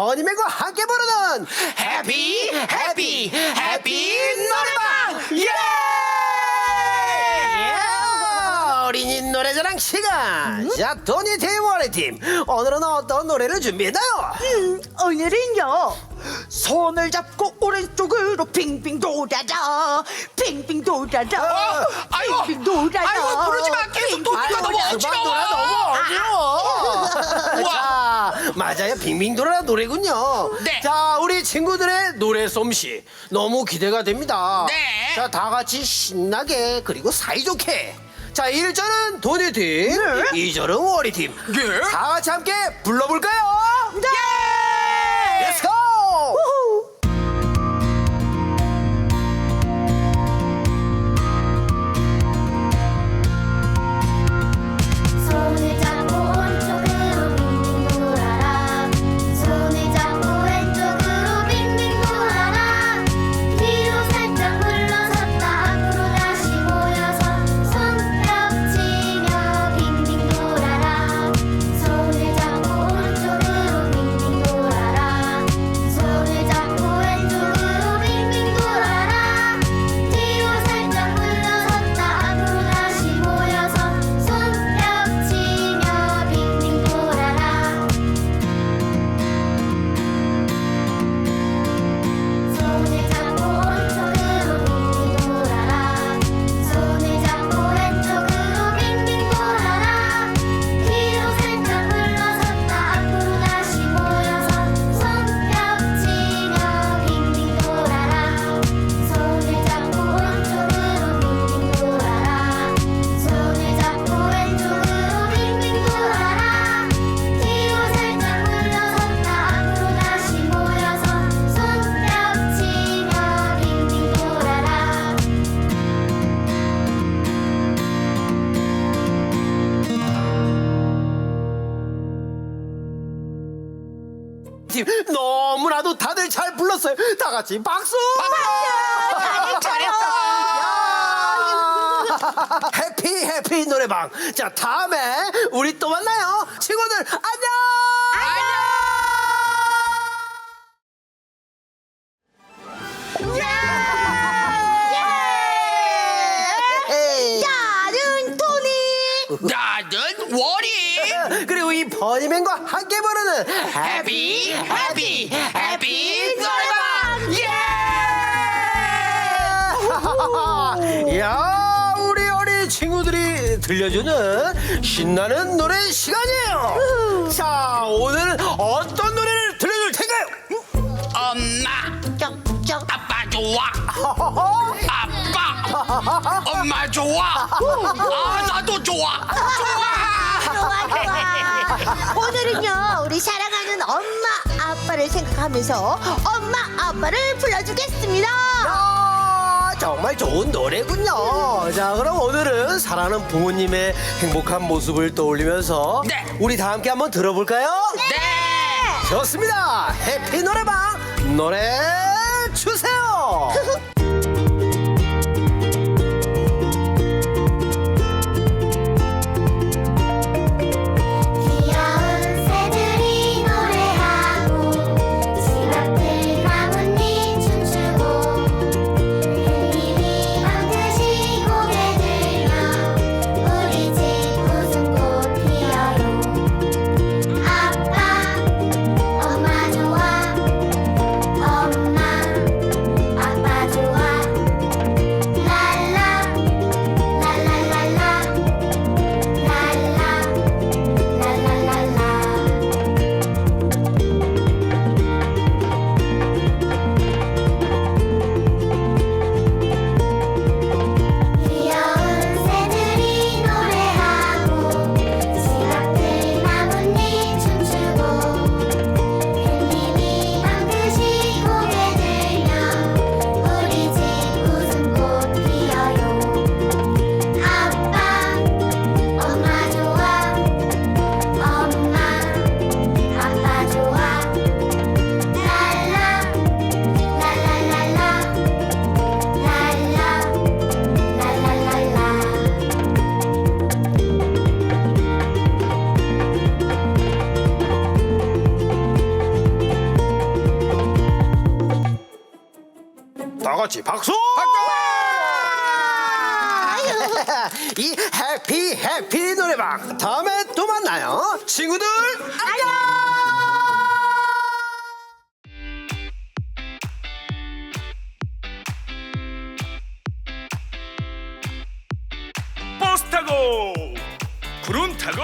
버니맨과 함께 부르는 해피 해피 해피 노래방! 예! 어린이 노래자랑 시간! 자 토니 팀 워리 팀 오늘은 어떤 노래를 준비했나요? 음, 오늘은요 손을 잡고 오른쪽으로 빙빙 돌아라 빙빙 돌아라 어? 아이고 빙빙 돌아라 아이고 부르지 마. 계속 도니가 너무 그만 돌아. 너무 어지러워 어지러워 자 맞아요 빙빙 돌아라 노래군요 네. 자 우리 친구들의 노래 솜씨 너무 기대가 됩니다 네. 자 다 같이 신나게 그리고 사이좋게 자 1절은 도니팀 네. 2절은 워리 팀 예. 다 같이 함께 불러볼까요? 네 Let's go! 팀 너무나도 다들 잘 불렀어요. 다 같이 박수! 잘해 야! 해피 해피 노래방. 자 다음에 우리 또 만나요. 친구들 안녕! 에이. 나는 토니! 나는 워리! 그리고 이 버니맨과 함께 부르는 야 우리 어린 친구들이 들려주는 신나는 노래 시간이에요. 자 오늘은 어떤 노래를 들려줄 텐가요? 엄마 쩍쩍 아빠 좋아? 아빠 엄마 좋아? 아 나도 좋아. 좋아. 좋아 좋아. 오늘은요 우리 사랑하는 엄마 아빠를 생각하면서 엄마 아빠를 불러주겠습니다. 야, 정말 좋은 노래군요. 자, 그럼 오늘은 사랑하는 부모님의 행복한 모습을 떠올리면서 네. 우리 다 함께 한번 들어볼까요? 네 좋습니다. 해피 노래방 노래 같이 박수! 이 해피 해피 노래방. 다음에 또 만나요. 친구들 버스 타고 구름 타고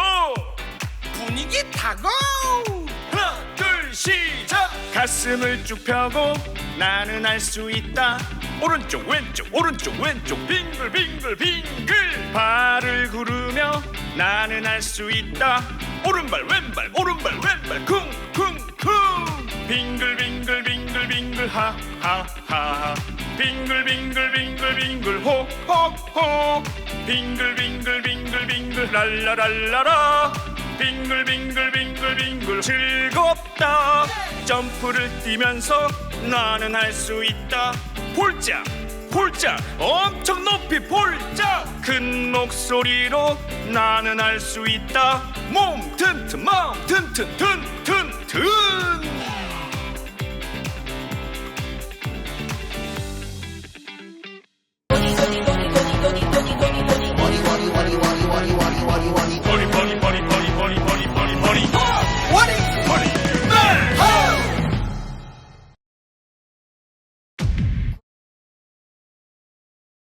분위기 타고. 하나 둘 시작! 가슴을 쭉 펴고 나는 알 수 있다 오른쪽 왼쪽 오른쪽 왼쪽. 빙글 빙글 빙글. 발을 구르며 나는 알 수 있다. 오른발 왼발 오른발 왼발. 쿵쿵쿵. 빙글 빙글 빙글 빙글. 하하하. 빙글 빙글 빙글 빙글. 호호호. 빙글 빙글 빙글 빙글. 랄라랄라라. 빙글 빙글 빙글 빙글. 즐겁다. 점프를 뛰면서 나는 할 수 있다 폴짝 폴짝 엄청 높이 폴짝. 큰 목소리로 나는 할수 있다. 몸 튼튼 마음 튼튼 튼튼 튼